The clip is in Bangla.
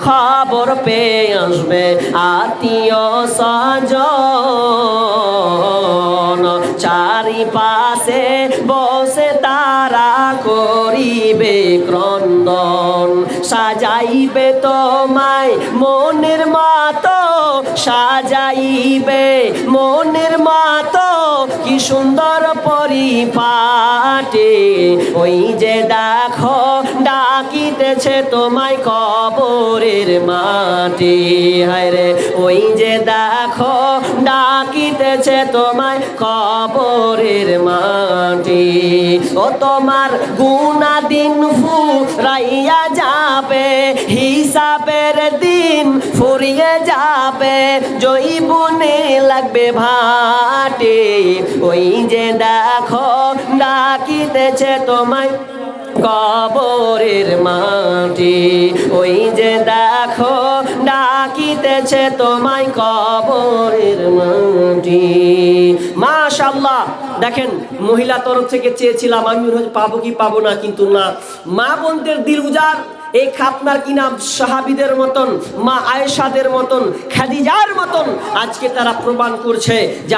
খবর পেয়ে আসবে আত্মীয় স্বজন। চারিপাশে বসে তারা করিবে ক্রন্দন। সাজাইবে তোমায় মনের মতো, সাজাইবে মনের মতো। কি সুন্দর পরিপাটে। ওই যে দেখো, ডাকিতেছে তোমায় কবরের মাটি হায় রে, ওই যে দেখো, ডাকিতেছে তোমায় কবরের মাটি ও তোমার গুনা দিন ফু রাইয়া যাবে হিসাবের দিন ফুরিয়ে যাবে, জৈবনে লাগবে ভাটে। ওই যে দেখো, ডাকিতেছে তোমায় কবরের মাটি। ওই যে দেখো, ডাকিতেছে তোমায় কবরের মাটি। মাশাল্লাহ দেখেন, মহিলা তরফ থেকে চেয়েছিলাম, আমি পাবো কি পাবো না, কিন্তু না। মা বোনদের দিল উজার এই খাতনার কি নাম সাহাবিদের মতন, মা আয়েশাদের মতন, খাদিজার মতন আজকে তারা প্রমাণ করছে যে